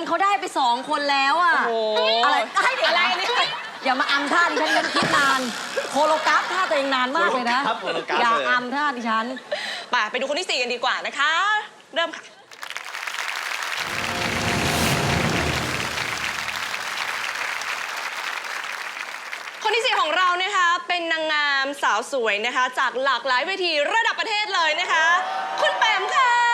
นสิทีมเขาได้ไปสองคนแล้วอะๆโอ้โห อะไรให้เดี๋ยวอะไรนะเนี่ยอย่ามาอำท่าดิฉันฉันคิดนาน โคโลกราฟท่าตัวเองนานมากเลยนะโคโลกราฟอย่าเลยอำท่าดิฉันไปไปดูคนที่สี่กันดีกว่านะคะ เริ่มค่ะ คนที่สี่ของเรานะคะเป็นนางงามสาวสวยนะคะ จากหลากหลายเวทีระดับประเทศเลยนะคะ คุณแปมค่ะค่ะ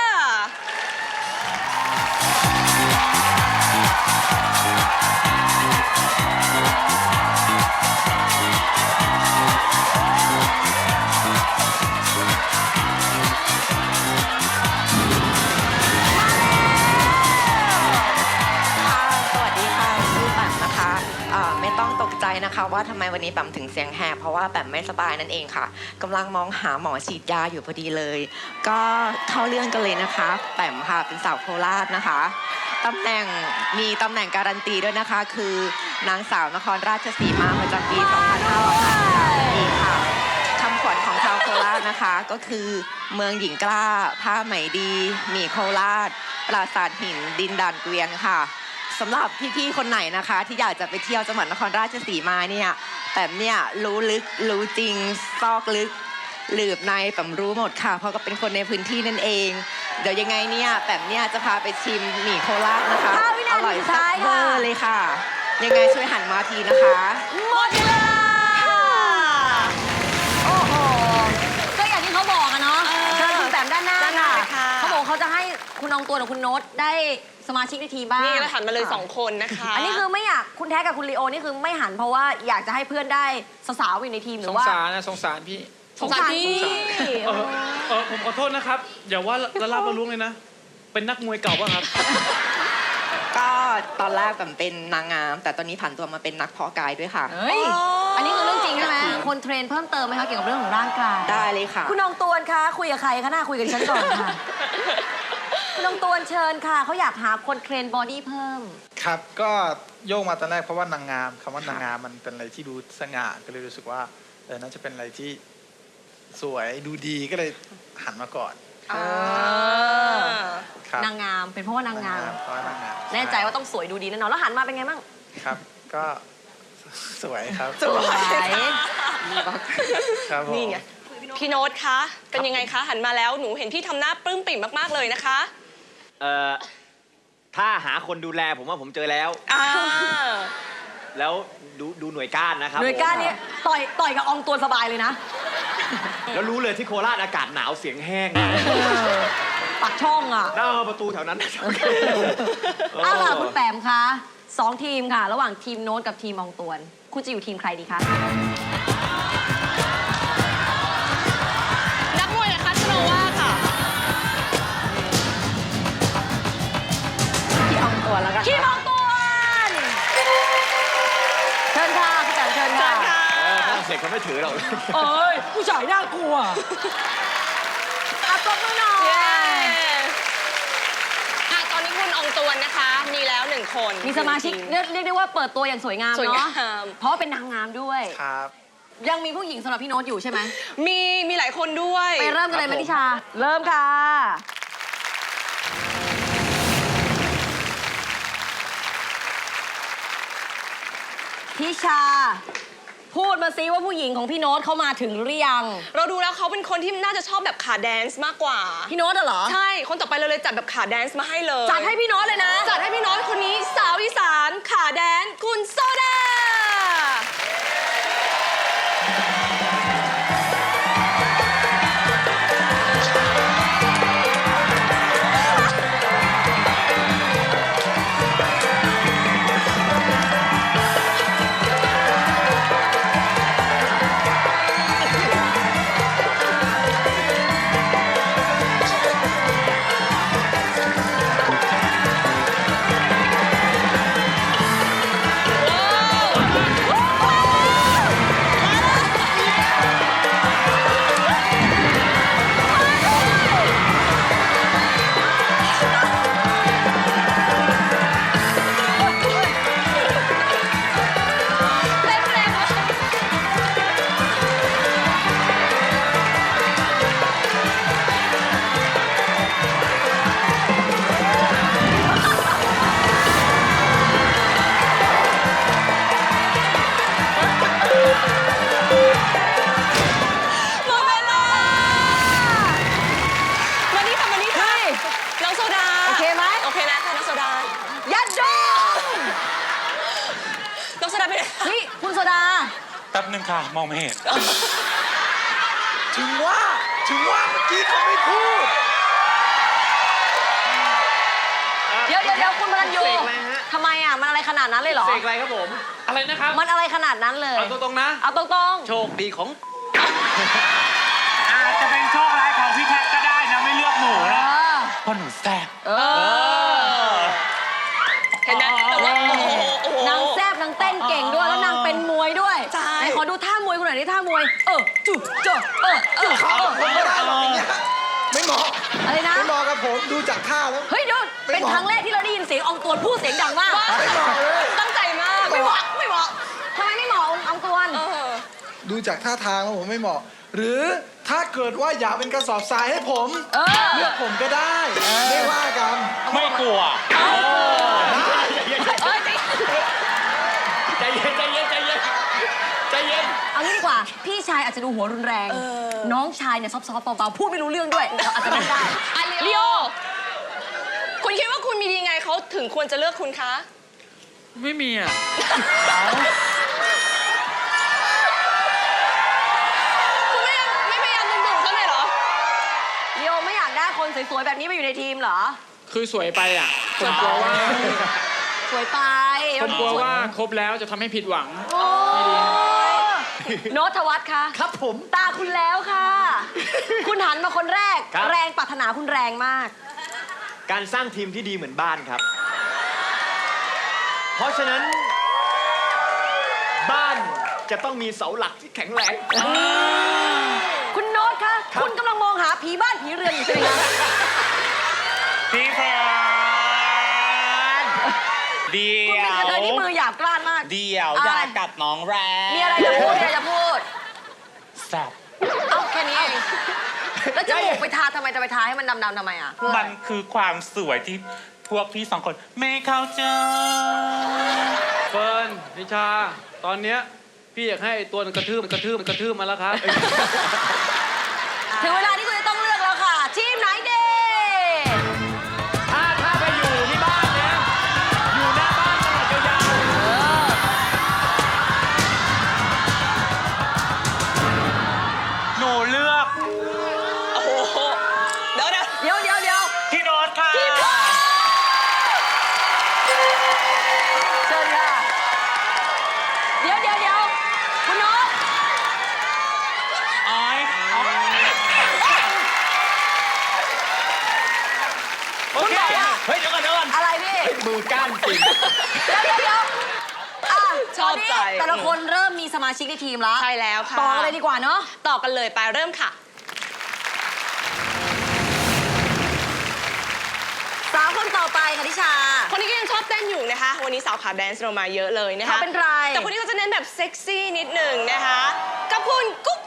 ว่าทำไมวันนี้แปมถึงเสียงแหบเพราะว่าแปมไม่สบายนั่นเองค่ะกำลังมองหาหมอฉีดยาอยู่พอดีเลย ก็เข้าเรื่องกันเลยนะคะ แปมค่ะเป็นสาวโคราชนะคะตำแหน่งมีตำแหน่งการันตีด้วยนะคะ คือนางสาวนครราชสีมาประจำปี 2553ปีค่ะคำขวัญของชาวโคราชนะคะ ก็คือเมืองหญิงกล้า ผ้าไหมดีหมี่โคราช ปราสาทหิน ดินดานเกวียนค่ะ สำหรับพี่ๆคนไหนนะคะ ที่อยากจะไปเที่ยวจังหวัดนครราชสีมาเนี่ยแต่เนี่ยรู้ลึกรู้จริงซอกลึกหลืบในแปมรู้หมดค่ะ เพราะก็เป็นคนในพื้นที่นั่นเอง เดี๋ยวยังไงเนี่ยแปมเนี่ยจะพาไปชิมหมี่โคราชนะคะห้าวินาทีอร่อยสุดแซ่ท้ายบเวอค่ะร์เลยค่ะ ยังไงช่วยหันมาทีนะคะ หมดเวลา คุณน้องตัวกับคุณโน้ตได้สมาชิกในทีมบ้างนี่เราหันมาเลยสองคนนะคะอันนี้คือไม่อยากคุณแท้กับคุณลีโอนี่คือไม่หันเพราะว่าอยากจะให้เพื่อนได้สาวๆอยู่ในทีมหรืสองว่าสารนะสงสารพี่สงสารพี่ เออเออผมขอโทษนะครับอย่าว่าละลาบละล้วงเลยนะ เป็นนักมวยเก่าป่ะครับ ก็ตอนแรกแปมเป็นนางงาม แต่ตอนนี้ผันตัวมาเป็นนักเพาะกายด้วยค่ะ เฮ้ย อันนี้คือเรื่องจริงใช่ไหมคนเทรนเพิ่มเติมไหมคะเกี่ยวกับเรื่องของร่างกาย ได้เลยค่ะ คุณน้องตวนคะคุยกับใครคะหน้าคุยกับดิฉันก่อนค่ะ คุณน้องตวนเชิญค่ะ เขาอยากหาคนเทรนบอดี้เพิ่ม ครับก็โยกมาตอนแรกเพราะว่านางงามคำว่านางงามมันเป็นอะไรที่ดูสง่าก็เลยรู้สึกว่าเออน่าจะเป็นอะไรที่สวยดูดีก็เลยหันมาก่อนอ่าครับนางงามเป็นเพราะว่านางงาม เพราะว่านางงามแน่ใจว่าต้องสวยดูดีแน่นอน แล้วหันมาเป็นไงบ้าง ครับ ก็สวยครับสวย ครับผม นี่ไง พี่โน้ตคะ เป็นยังไงคะ หันมาแล้ว หนูเห็นพี่ทำหน้าปลื้มปิ่มมาก ๆ เลยนะคะ เอ่อถ้าหาคนดูแลผมว่าผมเจอแล้ว อ่าแล้วดูดูหน่วยก้านนะครับหน่วยก้านผมเนี่ยต่อยต่อยกับอองตวนสบายเลยนะแล้วรู้เลยที่โคราชอากาศหนาวเสียงแห้งปักช่องอะ หน้าประตูแถวนั้น เอาล่ะคุณแปมคะสองทีมค่ะ ระหว่างทีมโน้ตกับทีมอองตวน คุณจะอยู่ทีมใครดีคะ ตัวแล้วกันทีมอองตวนเชิญค่ะพี่แปมเชิญเชิค่ะญค่ะเออฝรั่งเศสเขาไม่ถือหรอกเอ้ยผู้ชายน่ากลัวอะปรบมือหน่อยเย้อะตอนนี้คุณอองตวนนะคะ มีแล้วหนึ่งคนมีสมาชิกเรียกเรียกได้ว่าเปิดตัวอย่างสวยงามสวยเนาะงามเพราะว่าเป็นนางงามด้วย ครับ ยังมีผู้หญิงสำหรับพี่โน้ตอยู่ใช่ไหมมีมีหลายคนด้วย ไปเริ่มกันเลยไหมครับผมทิชา เริ่มค่ะ ทิชา พูดมาซิว่าผู้หญิงของพี่โน้ตเขามาถึงหรือยัง เราดูแล้วเขาเป็นคนที่น่าจะชอบแบบขาแดนซ์มากกว่า พี่โน้ตอะเหรอ ใช่ คนต่อไปเราเลยจัดแบบขาแดนซ์มาให้เลย จัดให้พี่โน้ตเลยนะ จัดให้พี่น้อยคนนี้สาวอีสานขาแดนซ์คุณโซดา องไม่เห็น ถึงว่า ถึงว่าเมื่อกี้เขาไม่พูด เดี๋ยวเดี๋ยวเดี๋ยวคุณพลันยูเสกอะไรฮะ ทำไมอะ มันอะไรขนาดนั้นเลยเหรอ เสกอะไรครับผม อะไรนะครับ มันอะไรขนาดนั้นเลย เอาตรงๆนะ เอาตรงโชคดีของ อาจจะเป็นโชคร้ายของพี่แท็กก็ได้นะไม่เลือกหนูๆเอนะอ เพราะหนูแซ่บ เออ เห็นไหมแต่ว่าโอ้โหโอ้โห นางแซบนางเต้นเก่งด้วยแล้ว ขอดูท่ามวยคุณหน่อยดิท่ามวย เออจุ๊บเจอเออเออเออผมไม่ได้หรอกอย่างเงี้ยไม่เหมาะอะไรนะ ไม่เหมาะกับผมดูจากท่าแล้ว เฮ้ยเดี๋ยวไม่เป็นบอกครั้งแรกที่เราได้ยินเสียงอองตวนพูดเสียงดังมาก ไม่เหมาะเลย ตั้งใจมากไม่เหมาะไม่เหมาะทำไมไม่เหมาะอองตวน เออ ดูจากท่าทางแล้วผมไม่เหมาะ หรือถ้าเกิดว่าอยากเป็นกระสอบทรายให้ผมเออ เลือกผมก็ได้ ไม่ว่ากัน ไม่กลัว เอ้ย ใจเย็นใจเย็นใจเย็นใจ เย็นเอางี้ดีกว่า พี่ชายอาจจะดูหัวรุนแรงเออน้องชายเนี่ยซอฟต์ๆเบาๆพูดไม่รู้เรื่องด้วยเราอาจจะไม่ได้อะลีโอ คุณคิดว่าคุณมีดีไงเขาถึงควรจะเลือกคุณคะ ไม่มีอะ คุณไม่ยังไม่พยายามดึงดูดเขาเลยเหรอเดียวไม่อยากได้คนสวยๆแบบนี้มาอยู่ในทีมเหรอ คือสวยไปอะคนกลัวว่าสวยไปคนกลัวว่าครบแล้วจะทำให้ผิดหวัง โอ้ โนตธวัฒน์คะครับผม ตาคุณแล้วค่ะ คุณหันมาคนแรก ครับ แรงปรารถนาคุณแรงมาก การสร้างทีมที่ดีเหมือนบ้านครับ เพราะฉะนั้น บ้านจะต้องมีเสาหลักที่แข็งแรง คุณโน้ตคะครับ คุณกำลังมองหาผีบ้านผีเรือนอยู่ใช่ไหมคะพี่แพน เดีคุณยเป็นกระเทยที่วมือหยาบกร้านมาก เดียวอะไรอยากกับน้องแรมมีอะไรจะพูดมีอะไรจะพูด แซ่บเอาแค่นี้เองแล้วจมูกไปทาทำไมจะไปทาให้มันดำๆทำไมอะเพื่ออะไรมันคือความสวยที่พวกพี่สองคน ไม่เข้าใจ เฟิร์นนิชา ตอนเนี้ยพี่อยากให้ไอ้ตัวมันกระทืบมันกระทืบมันกระทืบมาแล้วครับ ถึงเวลา มือก้านจริงเดี๋ยวเดี๋ยวเดี๋ยวอะชอบใจ ตนนี้แต่ละคนเริ่มมีสมาชิกในทีมแล้วใช่แล้วค่ะ ต่อกันเลยดีกว่าเนาะ ต่อกันเลยไปเริ่มค่ะ สาวคนต่อไปค่ะทิชา คนนี้ก็ยังชอบเต้นอยู่นะคะ วันนี้สาวขาแดนซ์เรามาเยอะเลยนะคะเขาเป็นใคร แต่คนนี้เขาจะเน้นแบบเซ็กซี่นิดหนึ่งนะคะกับคุณกุ๊ก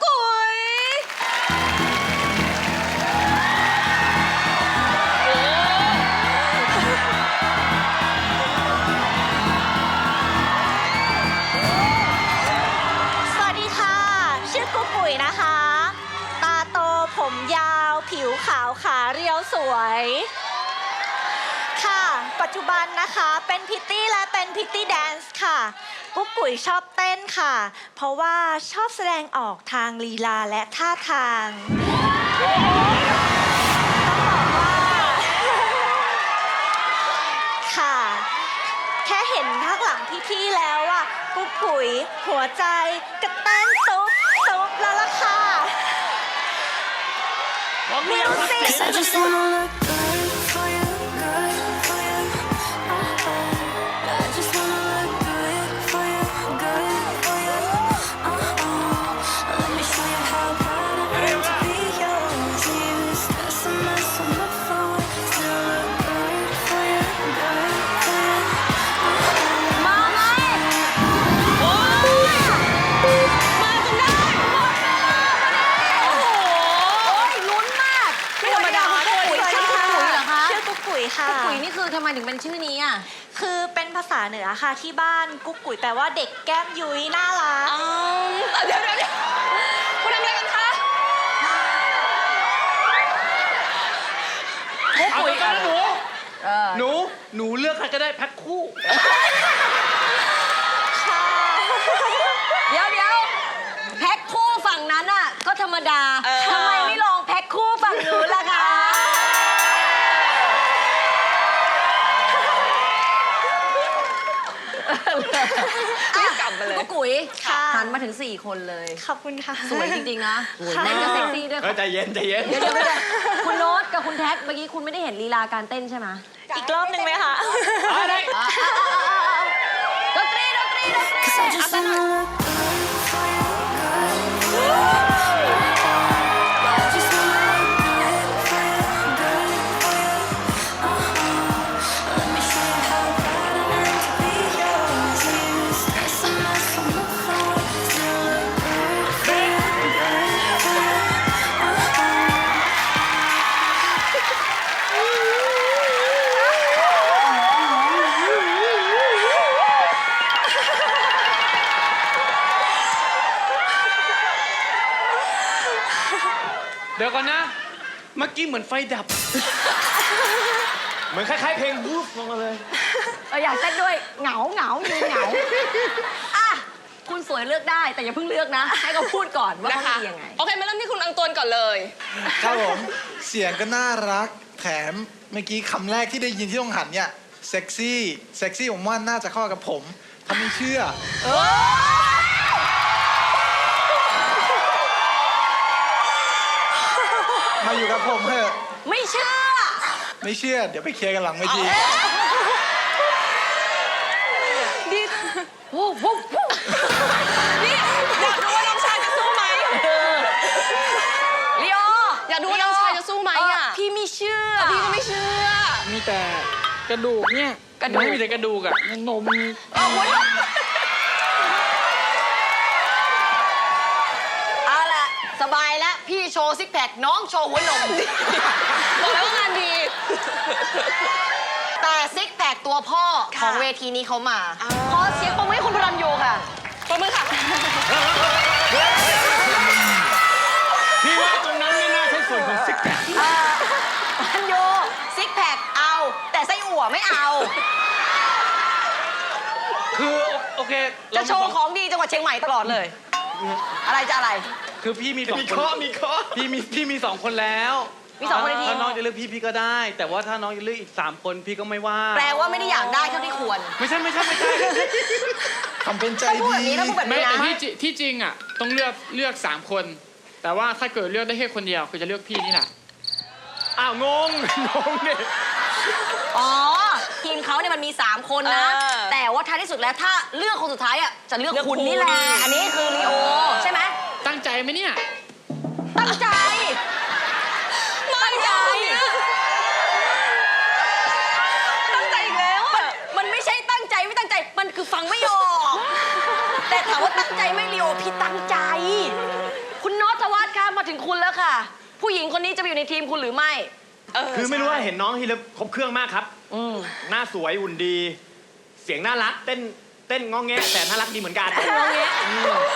วสวย ค่ะ ปัจจุบันนะคะเป็นพิตตี้และเป็นพิตตี้แดนซ์ค่ะ กุ๊กปุ๋ยชอบเต้นค่ะ เพราะว่าชอบแสดงออกทางลีลาและท่าทางค่ะ แค่เห็นข้างหลังพี่ๆแล้วอะกุ๊กปุ๋ยหัวใจกระเต้นซุบซุบแล้วล่ะค่ะ มิวสิก I just wanna look เป็นชื่อนี้อะ คือเป็นภาษาเหนือค่ะที่บ้านกุ๊กปุ๋ยแปลว่าเด็กแก้มยุ้ยน่ารักอ้าวเดี๋ยวเดี๋ยวเดี๋ยวคุณทำอะไรกันคะกุ๊กปุ๋ยเอาตรงๆนะหนู หนู หนูเลือกใครก็ได้แพ็คคู่เดี๋ยวเดี๋ยวแพ็คคู่ฝั่งนั้นอะ ก็ธรรมดาเออ ทำไม กลับมาเลยก็กุ๋ยค่ะ หันมาถึง 4 คนเลย ขอบคุณค่ะ สวยจริง ๆ นะสวยเต้นมากก็เซ็กซี่ด้วยเออใจเย็นใจเย็น เดี๋ยวเดี๋ยวเดี๋ยวคุณโน้ตกับคุณแท็กเมื่อกี้คุณไม่ได้เห็นลีลาการเต้นใช่ไหมอีกรอบหนึ่งไหมคะ อะได้อะอะอะอะอะดนตรีดนตรีดนตรี Cause I just wanna look อออยากเต้นด้วยเหงาเหงายืนเหงาอะคุณสวยเลือกได้แต่อย่าเพิ่งเลือกนะ ให้เขาพูดก่อนว่านะเขาคะดียังไง โอเคมาเริ่มที่คุณอังตวนก่อนเลย ครับผม เสียงก็น่ารัก แถมเมื่อกี้คำแรกที่ได้ยินที่ต้องหันเนี่ย เซ็กซี่ เซ็กซี่ผมว่าน่าจะเข้ากับผมถ้าไม่เชื่อ มาอยู่กับผมเถอะ ไม่เชื่อ ไม่เชื่อ เดี๋ยวไปเคลียร์กันหลังเวที โอ้โหนี่อยากดูว่าน้องชายจะสู้ไหมลีโออยากดูว่าน้องชายจะสู้ไหมอะเพี่ไม่เชื่อพี่ก็ไม่เชื่อ มีแต่กระดูกเนี่ยกระดูก ไม่มีแต่กระดูกอะนมเอาหัวนมเอาละสบายแล้วพี่โชว์ซิกแพคน้องโชว์หัวนมบอกแล้วว่างานดี แต่ซิกแพคตัวพ่อค่ะของเวทีนี้เขามาอ่าขอเสียงปรบมือให้ คุณพรัญโยค่ะปรบมือค่ะ พี่ว่าตรงนั้นไม่น่าใช่ส่วนของซิกแพคเอ่อพันโยซิกแพคเอา แต่ไส้อั่วไม่เอา คือโอเคจะโชว์ของดีจังหวัดเชียงใหม่ตลอดเลย อะไรจะอะไร คือพี่มีสองมีคนข้อมีข้อ พี่มีพี่มีสองคนแล้ว มีสองคนในทีมถ้าน้องจะเลือกพี่พี่ก็ได้ แต่ว่าถ้าน้องจะเลือกอีกสามคนพี่ก็ไม่ว่า แปลว่าไม่ได้อยากได้เท่าที่ควรไม่ใช่ไม่ใช่ไม่ใช่ ทำเป็นใจถ้าพูดดีแบบนี้ถ้าพูดแบบไม่นี้แต่นะที่จริที่จริงอะต้องเลือกเลือกสามคน แต่ว่าถ้าเกิดเลือกได้แค่คนเดียวคือจะเลือกพี่นี่แหละอ้าวงง งงเนี่ยอ๋อทีมเขาเนี่ยมันมี 3 คนนะ เออแต่ว่าท้ายที่สุดแล้วถ้าเลือกคนสุดท้ายอะจะเลือกเลือกคุณคุณ นี่แหละอันนี้คือลีโอใช่ไหมตั้งใจไหมเนี่ย ตั้งใจตั้งใจ ตั้งใจอีกแล้วอะ มันไม่ใช่ตั้งใจไม่ตั้งใจ มันคือฟังไม่ออก แต่ถามว่าตั้ งใจไหม่ลีโอพี่ตั้งใจ คุณโนตวัฒน์คะมาถึงคุณแล้วค่ะ ผู้หญิงคนนี้จะไปอยู่ในทีมคุณหรือไม่เออคือไม่รู้ว่าใช่เห็นน้องทีละครบเครื่องมากครับ อืมหน้าสวยหุ่นดี เสียงน่ารัก เต้นเต้นง้อแงะแต่น่ารักดีเหมือนกันงอแงะ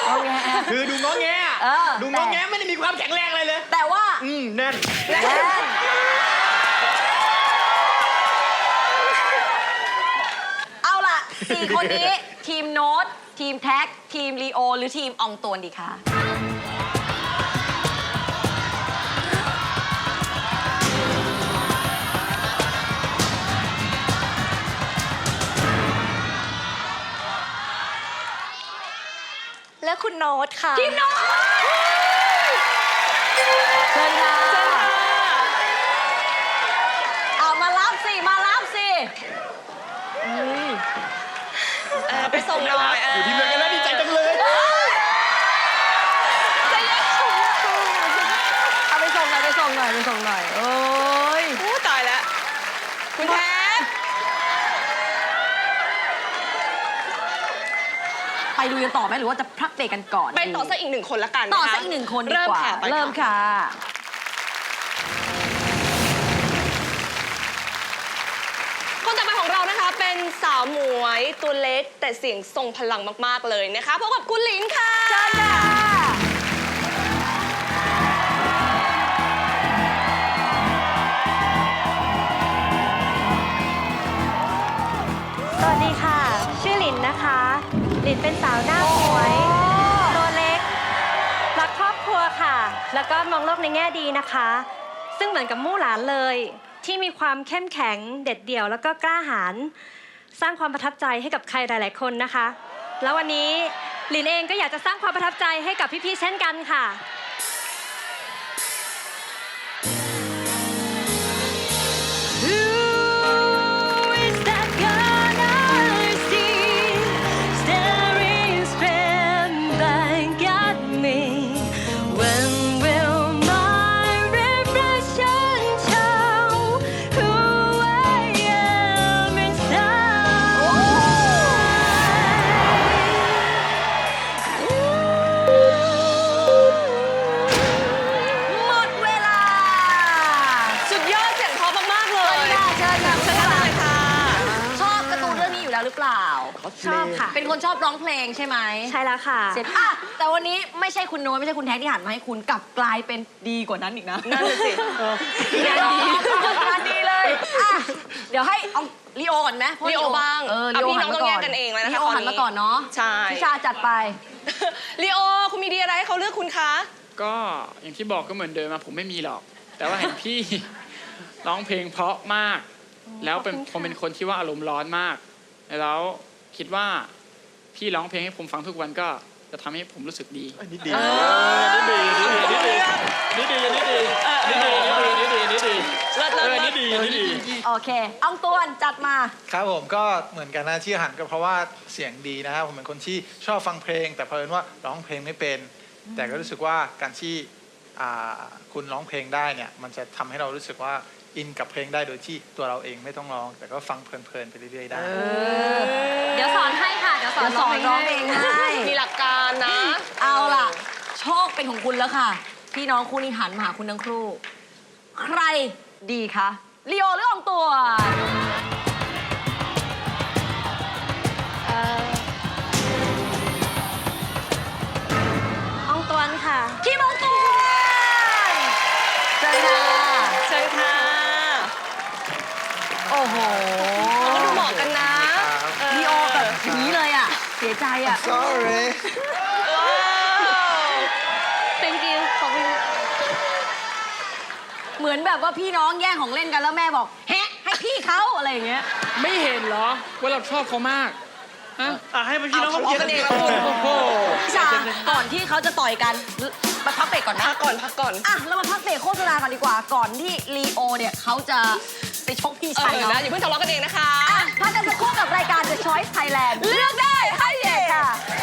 งอแงะคือดูง้อแงะเออ ดูง้อแงะไม่ได้มีความแข็งแรงอะไรเลย แต่ว่า อืมแน่นแน่นเอาล่ะสี่คนนี้ ทีมโน้ต ทีมแท็ก ทีมลีโอ หรือทีมอองตวนดีคะและคุณโน้ตค่ะ ทีมโน้ตเชิญค่ะเอามารับสิ มารับสิ เออไป ส่งหน่อยเอยู่ที่เมืองกันแล้วดีใจจังเลยเอาไปส่งหน่อยไปส่งหน่อยไปส่งหน่อย โอ้ยโอ้ตายแล้ว คุณแท้ไปดูกันต่อไหมหรือว่าจะพักเบรกกันก่อนไปต่อสักอีกหนึ่งคนละกันต่อนะคะสักอีกหนึ่งคนดีเริ่มกว่าค่ะไปเริ่มค่ะ็นสาวหมวยตัวเล็ก แต่เสียงทรงพลังมาก ๆ เลยนะคะพบกับคุณหลินค่ะจ้าสวัสดีค่ะ ชื่อหลินนะคะ หลินเป็นสาวหน้าสวย ตัวเล็ก รักครอบครัวค่ะ แล้วก็มองโลกในแง่ดีนะคะ ซึ่งเหมือนกับมู่หลานเลย ที่มีความเข้มแข็งเด็ดเดี่ยวแล้วก็กล้าหาญ สร้างความประทับใจให้กับใครหลาย ๆ คนนะคะ แล้ววันนี้ลินเองก็อยากจะสร้างความประทับใจให้กับพี่ ๆ เช่นกันค่ะ รื่องนี้อยู่แล้วหรือเปล่า ชอบค่ะ เป็นคนชอบร้องเพลงใช่ไหมใช่แล้วค่ะ เสร็จอะแต่วันนี้ไม่ใช่คุณโน้ตไม่ใช่คุณแท็กที่หันมาให้คุณกลับกลายเป็นดีกว่านั้นอีกนะนั่นน่ะสิงานดีงานดีเลยอะเดี๋ยวให้เอาลีโอก่อนไหมเพระลีโอบ้างเออเอาลีโอพี่น้องหัต้องแยกกันเองเลยนะคะลีโอหันตอนนี้มาก่อนเนาะใช่ พิชาจัดไป ลีโอคุณมีดีอะไรให้เขาเลือกคุณคะ ก็อย่างที่บอกก็เหมือนเดิมอะผมไม่มีหรอก แต่ว่าเห็นพี่ ร้องเพลงเพราะมาก แล้วเป็นขอบคุณค่ะผมเป็นคนที่ว่าอารมณ์ร้อนมาก แล้วคิดว่าพี่ร้องเพลงให้ผมฟังทุกวันก็จะทำให้ผมรู้สึกดีนี่ดีนี่ดีนี่ดีนี่ดีนี่ดีนี่ดีนี่ดีนี่ดีนี่ดีเลิศเลิศเออเลินี่ศดีนี่ดีโอเคอังตวนจัดมา ครับผมก็เหมือนกันนะที่หันก็เพราะว่าเสียงดีนะครับผมเป็นคนที่ชอบฟังเพลง แต่เพอิญว่าร้องเพลงไม่เป็น แต่ก็รู้สึกว่าการที่อ่าคุณร้องเพลงได้เนี่ยมันจะทำให้เรารู้สึกว่า อินกับเพลงได้โดยที่ตัวเราเองไม่ต้องร้อง แต่ก็ฟังเพลินๆไปเรื่อยๆได้ เดี๋ยวสอนให้ค่ะ เดี๋ยวสอนเดี๋ยวสอนร้องเพลงให้ มีหลักการนะ เอาล่ะ โชคเป็นของคุณแล้วค่ะ พี่น้องคู่นี้หันมาหาคุณทั้งคู่ ใครดีคะลีโอหรืออองตัวออ sorry ว้าว thank you ขอบคุณเหมือนแบบว่าพี่น้องแย่งของเล่นกันแล้วแม่บอก แฮะ ให้พี่เขาอะไรอย่างเงี้ย ไม่เห็นเหรอ ว่าเราชอบเขามากฮะอะให้พี่น้องเอาทะเลาะกันเองแล้วคุณโอ้โหชาก่อนที่เขาจะต่อยกันมาพักเบรกก่อนไหมพักก่อนพักก่อนอะเรามาพักเบรกโฆษณาก่อนดีกว่าก่อนที่ลีโอเนี่ยเขาจะไปชกพี่เอชายอเขานะอย่าเพิ่งทะเลาะกันเองนะคะอะพักกันสักครู่กับรายการ The Choice Thailand เลือกได้ให้เย่ 了。